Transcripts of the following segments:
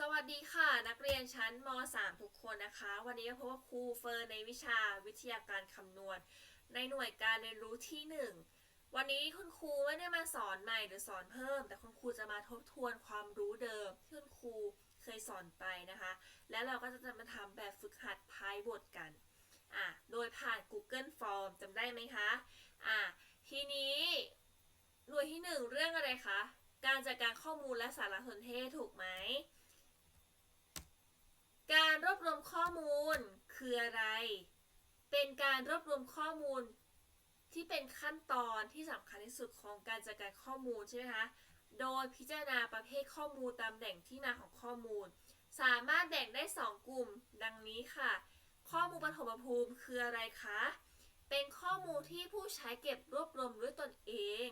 สวัสดีค่ะนักเรียนชั้นม .3 ทุกคนนะคะ วันนี้พบกับครูเฟิร์นในวิชาวิทยาการคำนวณ ในหน่วยการเรียนรู้ที่ 1 วันนี้คุณครูไม่ได้มาสอนใหม่หรือสอนเพิ่ม แต่คุณครูจะมาทบทวนความรู้เดิมที่คุณครูเคยสอนไปนะคะ แล้วเราก็จะมาทำแบบฝึกหัดท้ายบทกันอะโดยผ่าน Google Form จำได้ไหมคะอะทีนี้หน่วยที่ 1 เรื่องอะไรคะการจัดการข้อมูลและสารสนเทศถูกไหม รวมข้อมูลคืออะไร เป็นการรวบรวมข้อมูลที่เป็นขั้นตอนที่สำคัญที่สุดของการจัดการข้อมูลใช่ไหมคะ โดยพิจารณาประเภทข้อมูลตามแหล่งที่มาของข้อมูล สามารถแบ่งได้ 2 กลุ่ม ดังนี้ค่ะ ข้อมูลปฐมภูมิคืออะไรคะ เป็นข้อมูลที่ผู้ใช้เก็บรวบรวมด้วยตนเอง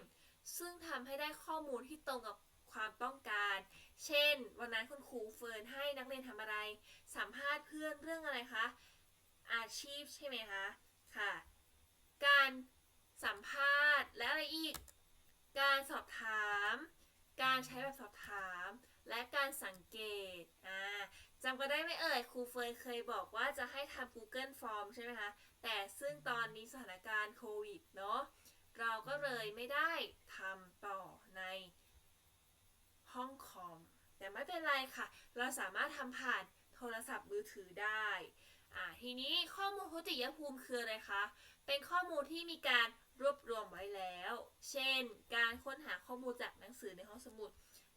ซึ่งทำให้ได้ข้อมูลที่ตรงกับความต้องการ เช่น วันนั้นคุณครูเฟิร์นให้นักเรียนทำอะไร สัมภาษณ์เพื่อนเรื่องอะไรคะ อาชีพใช่ไหมคะ ค่ะ การสัมภาษณ์และอะไรอีก การสอบถาม การใช้แบบสอบถาม และการสังเกต อ่าจำก็ได้ไหมเอ่ย ครูเฟิร์นเคยบอกว่าจะให้ทำ Google Form ใช่ไหมคะ แต่ซึ่งตอนนี้สถานการณ์โควิดเนาะ เราก็เลยไม่ได้ทำต่อใน ห้องคอม แต่ไม่เป็นไรค่ะ เราสามารถทำผ่านโทรศัพท์มือถือได้อ่าทีนี้ข้อมูลพุติยภูมิคืออะไรคะ เป็นข้อมูลที่มีการรวบรวมไว้แล้ว เช่น การค้นหาข้อมูลจากหนังสือในห้องสมุด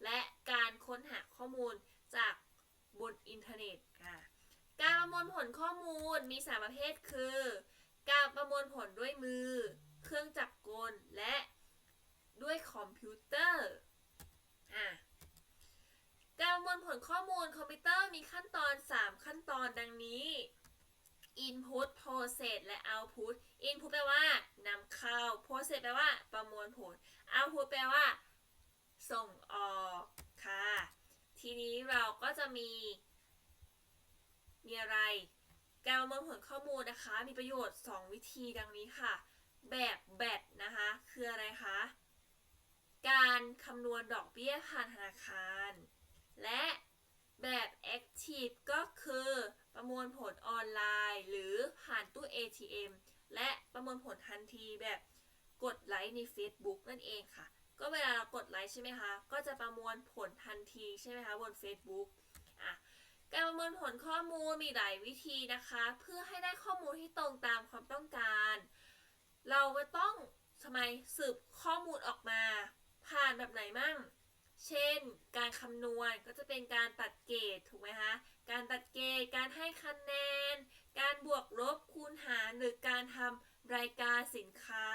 และการค้นหาข้อมูลจากบนอินเทอร์เน็ตค่ะการประมวลผลข้อมูลมีสามประเภทคือ การประมวลผลด้วยมือ เครื่องจักรกล และด้วยคอมพิวเตอร์ะ การประมวลผ ลคอมพิวเตอร์มีขั้นตอน 3 ขั้นตอนดังนี้ Input Process และ Output Input แปลว่านำเข้า Process แปลว่าประมวลผล Output แปลว่า ส่งออกค่ะ ทีนี้เราก็จะมี มีอะไร การประมวลผลข้อมูลนะคะ มีประโยชน์ 2 วิธีดังนี้ค่ะ แบบแบตนะคะ คืออะไรคะ การคำนวณดอกเบี้ยผ่านธนาคาร และแบบ Active ก็คือประมวลผลออนไลน์ หรือผ่านตู้ ATM และประมวลผลทันทีแบบกดไลค์ใน Facebook นั่นเองค่ะ ก็เวลาเรากดไลค์ใช่ไหมคะ ก็จะประมวลผลทันทีใช่ไหมคะบน Facebook อะการประมวลผลข้อมูลมีหลายวิธีนะคะ เพื่อให้ได้ข้อมูลที่ตรงตามความต้องการ เราก็ต้องทำไมสืบข้อมูลออกมา ผ่านแบบไหนมั่ง เช่น การคำนวณก็จะเป็นการตัดเกรดถูกไหมคะ การตัดเกรดการให้คะแนน การบวกลบคูณหาร หรือการทำรายการสินค้า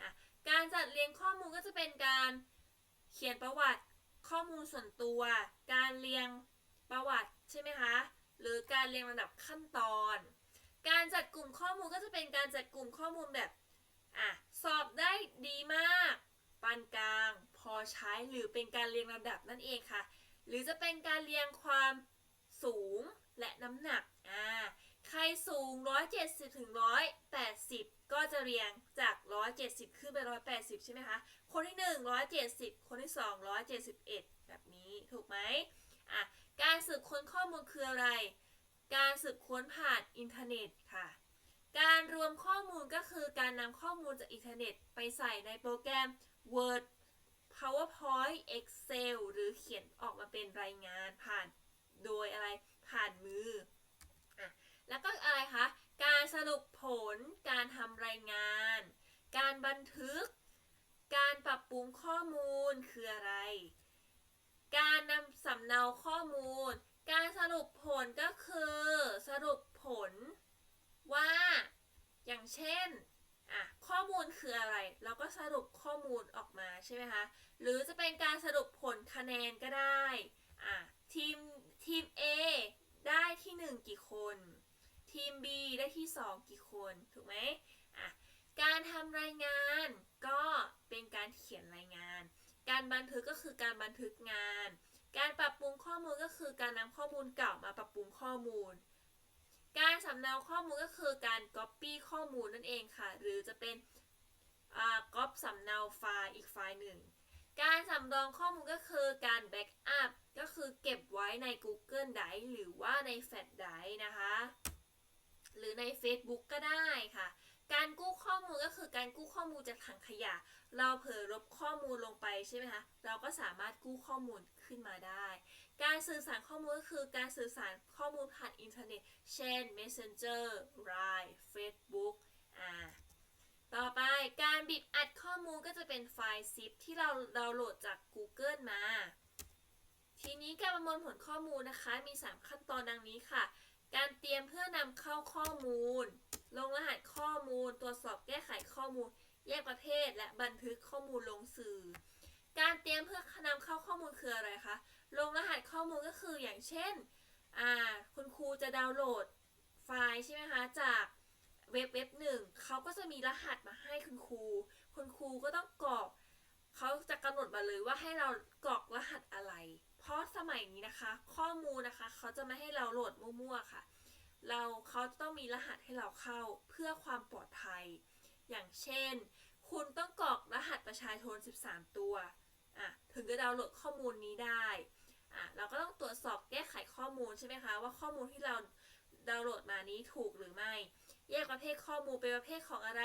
อะกา เรียงข้อมูลก็จะเป็นการเขียนประวัติข้อมูลส่วนตัว การเรียงประวัติใช่ไหมคะ หรือการเรียงลำดับขั้นตอน การจัดกลุ่มข้อมูลก็จะเป็นการจัดกลุ่มข้อมูลแบบอะสอบได้ดีมาก ปานกลาง พอใช้หรือเป็นการเรียงลำดับนั่นเองค่ะ หรือจะเป็นการเรียงความสูงและน้ำหนักอ่า ใครสูง 170ถึง180 ก็จะเรียงจาก 170 ขึ้นไป 180 ใช่ไหมคะ คนที่ 1 170 คนที่ 2 171 แบบนี้ถูกไหมอะการสืบค้นข้อมูลคืออะไร การสืบค้นผ่านอินเทอร์เน็ตค่ะ การรวมข้อมูลก็คือการนำข้อมูลจากอินเทอร์เน็ต ไปใส่ในโปรแกรม Word PowerPoint Excel หรือเขียนออกมาเป็นรายงานผ่านโดยอะไรผ่านมือ แล้วก็อะไรคะ การสรุปผล การทำรายงาน การบันทึก การปรับปรุงข้อมูลคืออะไร การนำสำเนาข้อมูล การสรุปผลก็คือ สรุปผลว่า อย่างเช่นอะข้อมูลคืออะไร เราก็สรุปข้อมูลออกมาใช่ไหมคะ หรือจะเป็นการสรุปผลคะแนนก็ได้อะทีมทีม A ได้ที่ 1 กี่คน ทีม B ได้ที่ 2 กี่คน ถูกไหมอะการทำรายงานก็เป็นการเขียนรายงาน การบันทึกก็คือการบันทึกงาน การปรับปรุงข้อมูลก็คือการนำข้อมูลเก่ามาปรับปรุงข้อมูล การสำเนาข้อมูลก็คือการ Copy ข้อมูลนั่นเองค่ะ หรือจะเป็นอ่า Copy สำเนาไฟล์อีกไฟล์หนึ่ง การสำรองข้อมูลก็คือการ Backup ก็คือเก็บไว้ใน Google Drive หรือว่าใน Flash Drive นะคะ หรือใน Facebook ก็ได้ค่ะ การกู้ข้อมูลก็คือการกู้ข้อมูลจากถังขยะ เราเผลอลบข้อมูลลงไปใช่ไหมคะเราก็สามารถกู้ข้อมูลขึ้นมาได้ การสื่อสารข้อมูลก็คือการสื่อสารข้อมูลผ่านอินเทอร์เน็ต เช่น Messenger Line Facebook อ่าต่อไปการบีบอัดข้อมูลก็จะเป็นไฟล์ zip ที่เราดาวน์โหลดจาก Google มา ทีนี้การประมวลผลข้อมูลนะคะ มี 3 ขั้นตอนดังนี้ค่ะ การเตรียมเพื่อนำเข้าข้อมูล ลงรหัสข้อมูล ตรวจสอบแก้ไขข้อมูล แยกประเภท และบันทึกข้อมูลลงสื่อ การเตรียมเพื่อนำเข้าข้อมูลคืออะไรคะ ลงรหัสข้อมูลก็คืออย่างเช่น คุณครูจะดาวน์โหลดไฟล์ใช่ไหมคะ จากเว็บเว็บหนึ่งเขาก็จะมีรหัสมาให้คุณครู คุณครูก็ต้องกรอก เขาจะกำหนดมาเลยว่าให้เรากรอกรหัสอะไร ราะสมัยนี้นะคะ ข้อมูลนะคะ เขาจะไม่ให้เราโหลดมั่วๆค่ะ เราเขาต้องมีรหัสให้เราเข้าเพื่อความปลอดภัย อย่างเช่น คุณต้องกรอกรหัสประชาชน 13 ตัวอะถึงจะดาวน์โหลดข้อมูลนี้ได้อะเราก็ต้องตรวจสอบแก้ไขข้อมูลใช่ไหมคะว่าข้อมูลที่เราดาวน์โหลดมานี้ถูกหรือไม่ แยกประเภทข้อมูลเป็นประเภทของอะไร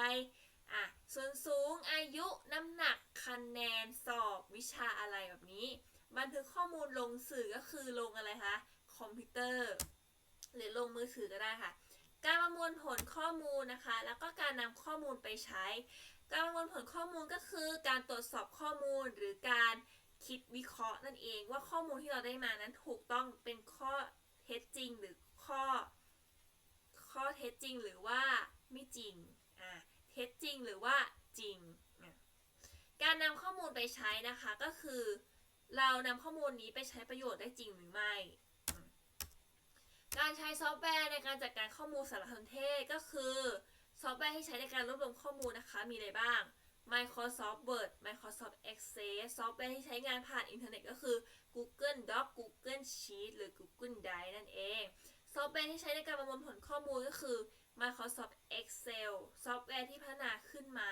อะส่วนสูงอายุน้ำหนักคะแนนสอบวิชาอะไรแบบนี้ บันทึกข้อมูลลงสื่อก็คือลงอะไรคะคอมพิวเตอร์ หรือลงมือถือก็ได้ค่ะ การประมวลผลข้อมูลนะคะ แล้วก็การนำข้อมูลไปใช้ การประมวลผลข้อมูลก็คือการตรวจสอบข้อมูลหรือการคิดวิเคราะห์นั่นเองว่าข้อมูลที่เราได้มานั้นถูกต้องเป็นข้อเท็จจริงหรือข้อ ข้อเท็จจริงหรือว่าไม่จริงอ่าเท็จจริงหรือว่าจริง การนำข้อมูลไปใช้นะคะก็คือ เรานำข้อมูลนี้ไปใช้ประโยชน์ได้จริงหรือไม่ การใช้ซอฟต์แวร์ในการจัดการข้อมูลสารสนเทศก็คือซอฟต์แวร์ที่ใช้ในการรวบรวมข้อมูลนะคะ มีอะไรบ้าง Microsoft Word Microsoft Excel ซอฟต์แวร์ที่ใช้งานผ่านอินเทอร์เน็ตก็คือ Google Doc Google Sheet หรือ Google Drive นั่นเอง ซอฟต์แวร์ที่ใช้ในการประมวลผลข้อมูลก็คือ Microsoft Excel ซอฟต์แวร์ที่พัฒนาขึ้นมา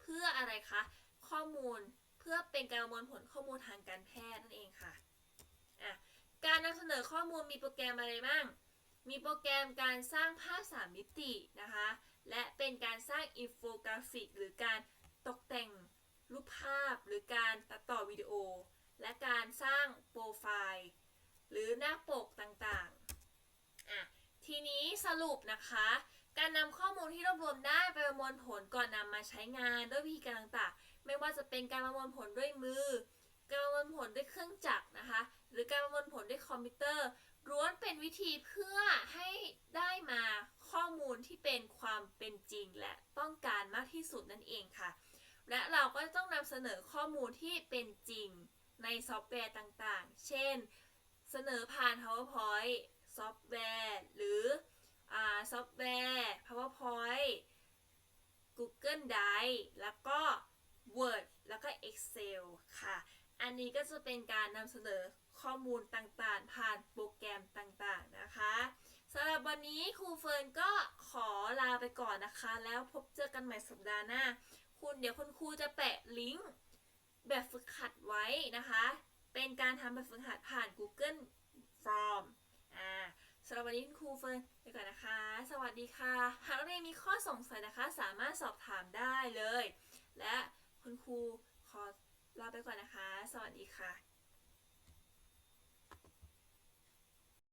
เพื่ออะไรคะ ข้อมูล เพื่อเป็นการประมวลผลข้อมูลทางการแพทย์นั่นเองค่ะอะการนำเสนอข้อมูลมีโปรแกรมอะไรบ้าง มีโปรแกรมการสร้างภาพ 3 มิตินะคะ และเป็นการสร้างอินโฟกราฟิก หรือการตกแต่งรูปภาพ หรือการตัดต่อวิดีโอ และการสร้างโปรไฟล์ หรือหน้าปกต่างๆอะทีนี้สรุปนะคะ การนำข้อมูลที่รวบรวมได้ไปประมวลผลก่อนนำมาใช้งานด้วยวิธีการต่างๆ ไม่ว่าจะเป็นการประมวลผลด้วยมือ การประมวลผลด้วยเครื่องจักรนะคะ หรือการประมวลผลด้วยคอมพิวเตอร์ล้วนเป็นวิธีเพื่อให้ได้มาข้อมูลที่เป็นความเป็นจริงและต้องการมากที่สุดนั่นเองค่ะ และเราก็ต้องนำเสนอข้อมูลที่เป็นจริงในซอฟต์แวร์ต่างๆ เช่น เสนอผ่าน PowerPoint ซอฟต์แวร์ หรืออซอฟต์แวร์ PowerPoint Google Drive แล้วก็ Word แล้วก็ Excel ค่ะ อันนี้ก็จะเป็นการนำเสนอข้อมูลต่างๆ ผ่านโปรแกรมต่างๆนะคะสำหรับวันนี้ครูเฟิร์นก็ขอลาไปก่อนนะคะ แล้วพบเจอกันใหม่สัปดาห์หน้า คุณเดี๋ยวคุณครูจะแปะลิงก์แบบฝึกหัดไว้นะคะ เป็นการทำแบบฝึกหัดผ่าน Google Form อ่าสำหรับวันนี้คุณครูเฟิร์นไปก่อนนะคะ สวัสดีค่ะ หากนักเรียนมีข้อสงสัยนะคะ สามารถสอบถามได้เลย และ คุณครูขอลาไปก่อนนะคะ สวัสดีค่ะ